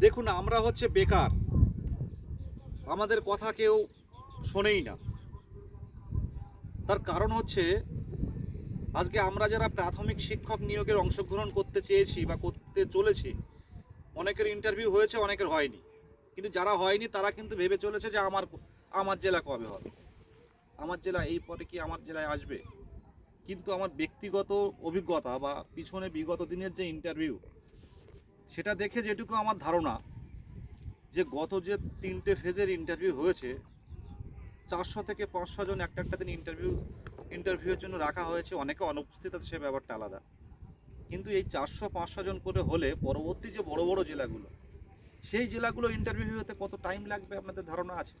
দেখুন, আমরা হচ্ছে বেকার। আমাদের কথা কেউ শোনেই না। তার কারণ হচ্ছে, আজকে আমরা যারা প্রাথমিক শিক্ষক নিয়োগের অংশগ্রহণ করতে চেয়েছি বা করতে চলেছি, অনেকের ইন্টারভিউ হয়েছে, অনেকের হয়নি। কিন্তু যারা হয়নি, তারা কিন্তু ভেবে চলেছে যে আমার আমার জেলা কবে হবে? আমার জেলা এই পরে কি আমার জেলায় আসবে? কিন্তু আমার ব্যক্তিগত অভিজ্ঞতা বা পিছনে বিগত দিনের যে ইন্টারভিউ সেটা দেখে যেটুকু আমার ধারণা, যে গত যে তিনটে ফেজের ইন্টারভিউ হয়েছে, চারশো থেকে পাঁচশো জন একটা একটা দিন ইন্টারভিউ ইন্টারভিউয়ের জন্য রাখা হয়েছে, অনেকে অনুপস্থিত আছে, সে ব্যাপারটা আলাদা। কিন্তু এই চারশো পাঁচশো জন করে হলে পরবর্তী যে বড় বড় জেলাগুলো, সেই জেলাগুলো ইন্টারভিউ হতে কত টাইম লাগবে আপনাদের ধারণা আছে?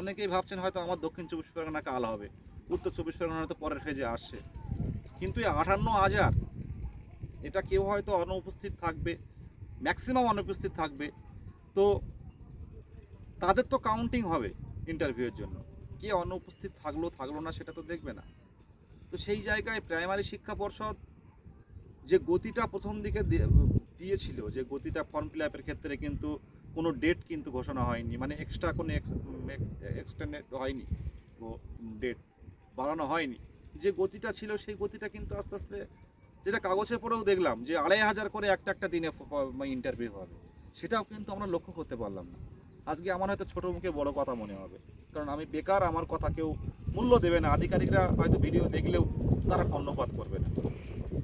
অনেকেই ভাবছেন হয়তো আমার দক্ষিণ চব্বিশ পরগনা কাল হবে, উত্তর চব্বিশ পরগনা হয়তো পরের ফেজে আসছে। কিন্তু এই আটান্ন হাজার এটা কেউ হয়তো অনুপস্থিত থাকবে ম্যাক্সিমাম অনুপস্থিত থাকবে। তো তাদের তো কাউন্টিং হবে ইন্টারভিউয়ের জন্য। কে অনুপস্থিত থাকল থাকল না সেটা তো দেখবে না। তো সেই জায়গায় প্রাইমারি শিক্ষা পর্ষদ যে গতিটা প্রথম দিকে দিয়ে- দিয়েছিল, যে গতিটা ফর্ম ফিল আপের ক্ষেত্রে কিন্তু কোনো ডেট কিন্তু ঘোষণা হয়নি। মানে এক্সট্রা কোনো এক্সটেন্ডেড হয়নি ডেট বাড়ানো হয়নি। যে গতিটা ছিল সেই গতিটা কিন্তু আস্তে আস্তে যেটা কাগজে পড়েও দেখলাম যে আড়াই হাজার করে একটা একটা দিনে ইন্টারভিউ হবে। সেটাও কিন্তু আমরা লক্ষ্য করতে পারলাম না। আজকে আমার হয়তো ছোটো মুখে বড় কথা মনে হবে। কারণ আমি বেকার, আমার কথা কেউ মূল্য দেবে না। আধিকারিকরা হয়তো ভিডিও দেখলেও তারা কর্ণপাত করবে না।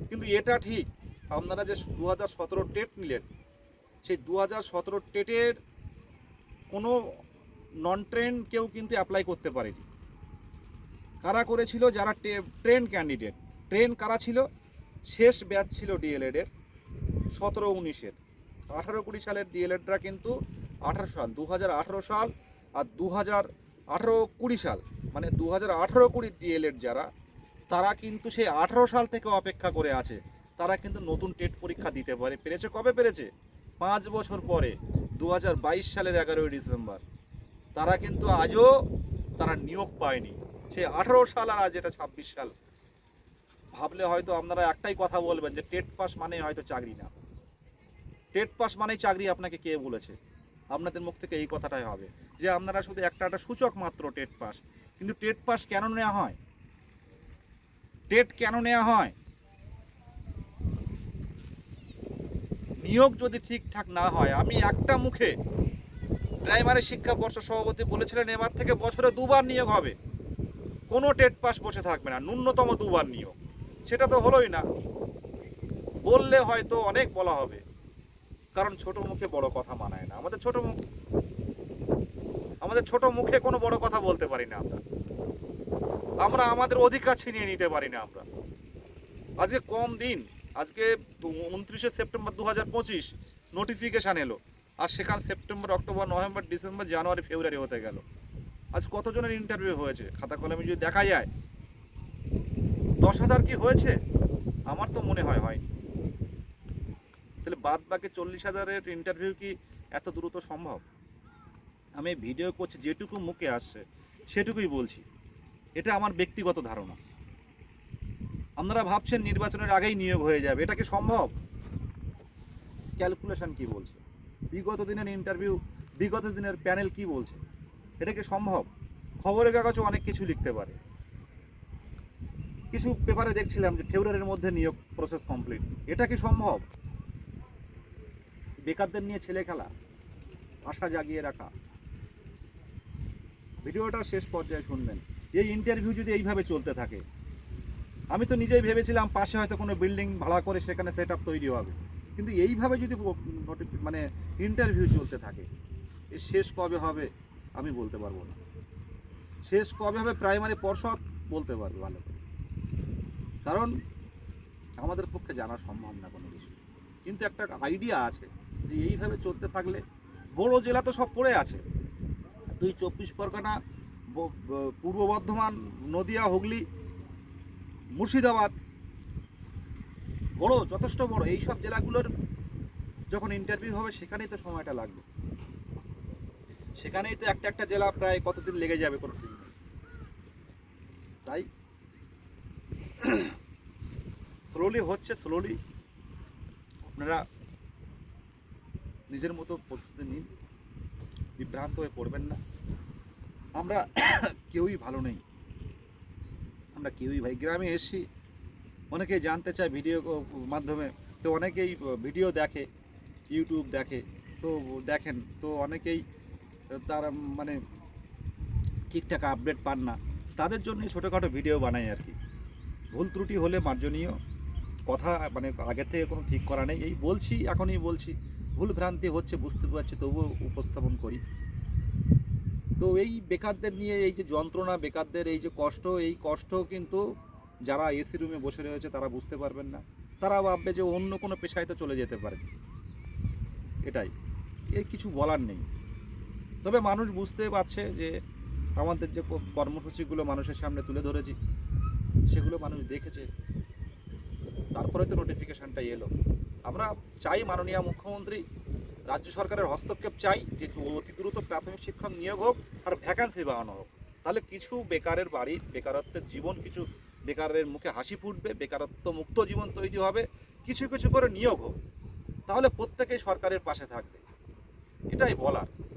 কিন্তু এটা ঠিক, আপনারা যে দু হাজার সতেরো টেট নিলেন, সেই দু হাজার সতেরো টেটের কোনো নন ট্রেন কেউ কিন্তু অ্যাপ্লাই করতে পারেনি। কারা করেছিল? যারা ট্রেন ক্যান্ডিডেট ট্রেন কারা ছিল? শেষ ব্যাচ ছিল ডিএলএডের সতেরো উনিশের। আঠারো কুড়ি সালের ডিএলএডরা কিন্তু আঠারো সাল দু আঠারো সাল আর দু হাজার আঠারো কুড়ি সাল মানে দু হাজার আঠারো কুড়ি ডিএলএড যারা, তারা কিন্তু সেই আঠারো সাল থেকে অপেক্ষা করে আছে। তারা কিন্তু নতুন টেট পরীক্ষা দিতে পারে। পেরেছে কবে পেরেছে? পাঁচ বছর পরে দু হাজার বাইশ সালের এগারোই ডিসেম্বর। তারা কিন্তু আজও তারা নিয়োগ পায়নি। সেই আঠারো সাল আর আজ এটা ছাব্বিশ সাল। ভাবলে হয়তো আপনারা একটাই কথা বলবেন যে টেট পাস মানে হয়তো চাকরি না। টেট পাস মানেই চাকরি আপনাকে কে বলেছে? আপনাদের মুখ থেকে এই কথাটাই হবে যে আপনারা শুধু একটা একটা সূচক মাত্র টেট পাস। কিন্তু টেট পাস কেন নেওয়া হয়? টেট কেন নেওয়া হয়? নিয়োগ যদি ঠিকঠাক না হয়, আমি একটা মুখে প্রাইমারি শিক্ষা পর্ষদ সভাপতি বলেছিলেন, এবার থেকে বছরে দুবার নিয়োগ হবে। কোনো টেট পাস বসে থাকবে না, ন্যূনতম দুবার নিয়োগ। সেটা তো হলোই না। বললে হয়তো অনেক বলা হবে, কারণ ছোট মুখে বড় কথা মানায় না। আমাদের ছোট মুখ আমাদের ছোট মুখে কোনো বড় কথা বলতে পারি না আমরা। আমরা আমাদের অধিকার ছিনিয়ে নিতে পারি না আমরা। আজকে কম দিন, আজকে উনত্রিশে সেপ্টেম্বর দু হাজার পঁচিশ নোটিফিকেশান এলো। আর সেখান September, October, November, December, January, February হতে গেল। আজ কতজনের ইন্টারভিউ হয়েছে? খাতা কলমে যদি দেখা যায় দশ হাজার কি হয়েছে? আমার তো মনে হয় হয়নি তাহলে বাদ বাকি চল্লিশ হাজারের ইন্টারভিউ কি এত দ্রুত সম্ভব? আমি ভিডিও করছি, যেটুকু মুখে আসছে, সেটুকুই বলছি। এটা আমার ব্যক্তিগত ধারণা। আপনারা ভাবছেন নির্বাচনের আগেই নিয়োগ হয়ে যাবে, এটা কি সম্ভব? ক্যালকুলেশন কি বলছে? বিগত দিনের ইন্টারভিউ বিগত দিনের প্যানেল কি বলছে? এটা কি সম্ভব? খবরের কাগজে অনেক কিছু লিখতে পারে। কিছু পেপারে দেখছিলাম যে ফেব্রুয়ারির মধ্যে নিয়োগ প্রসেস কমপ্লিট এটা কি সম্ভব? বেকারদের নিয়ে ছেলে খেলা আশা জাগিয়ে রাখা। ভিডিওটা শেষ পর্যায়ে শুনবেন। এই ইন্টারভিউ যদি এইভাবে চলতে থাকে, আমি তো নিজেই ভেবেছিলাম পাশে হয়তো কোনো বিল্ডিং ভাড়া করে সেখানে সেট তৈরি হবে। কিন্তু এইভাবে যদি মানে ইন্টারভিউ চলতে থাকে, এ শেষ কবে হবে আমি বলতে পারব না। শেষ কবে হবে প্রাইমারি পর্ষদ বলতে পারবে ভালো করে। কারণ আমাদের পক্ষে জানা সম্ভব না কোনো কিছু। কিন্তু একটা আইডিয়া আছে যে এইভাবে চলতে থাকলে বড় জেলা তো সব পড়ে আছে। দুই চব্বিশ পরগনা পূর্ব বর্ধমান, নদিয়া, হুগলি, মুর্শিদাবাদ বড়, যথেষ্ট বড়। এই সব জেলাগুলোর যখন ইন্টারভিউ হবে সেখানেই তো সময়টা লাগবে। সেখানেই তো একটা একটা জেলা প্রায় কতদিন লেগে যাবে কোনো ঠিক তাই স্লোলি হচ্ছে স্লোলি আপনারা নিজের মতো প্রস্তুতি নিন, বিভ্রান্ত হয়ে পড়বেন না। আমরা কেউই ভালো নেই। আমরা কেউই ভাই, গ্রামে এসেছি অনেকেই জানতে চায় ভিডিও মাধ্যমে, তো অনেকেই ভিডিও দেখে ইউটিউব দেখে, তো দেখেন, তো অনেকেই তারা মানে ঠিকঠাক আপডেট পান না। তাদের জন্যই ছোটোখাটো ভিডিও বানাই আর কি। ভুল ত্রুটি হলে মার্জনীয়। কথা মানে আগের থেকে কোনো ঠিক করা নেই। এই বলছি, এখনই বলছি। ভুল ভ্রান্তি হচ্ছে, বুঝতে পারছি, তবুও উপস্থাপন করি। তো এই বেকারদের নিয়ে এই যে যন্ত্রণা, বেকারদের এই যে কষ্ট, এই কষ্ট কিন্তু যারা এসি রুমে বসে রয়েছে, তারা বুঝতে পারবেন না। তারা ভাববে যে অন্য কোনো পেশায় তো চলে যেতে পারে। এটাই। এই কিছু বলার নেই। তবে মানুষ বুঝতে পারছে যে আমাদের যে কর্মসূচিগুলো মানুষের সামনে তুলে ধরেছি সেগুলো মানুষ দেখেছে। তারপরে তো নোটিফিকেশনটা এলো। আমরা চাই মাননীয় মুখ্যমন্ত্রী, রাজ্য সরকারের হস্তক্ষেপ চাই যে অতি দ্রুত প্রাথমিক শিক্ষক নিয়োগ হোক আর ভ্যাকান্সি বাড়ানো হোক। তাহলে কিছু বেকারের বাড়ি, বেকারত্বের জীবন, কিছু বেকারের মুখে হাসি ফুটবে, বেকারত্ব মুক্ত জীবন তৈরি হবে, কিছু কিছু করে নিয়োগ হোক। তাহলে প্রত্যেকেই সরকারের পাশে থাকবে। এটাই বলার।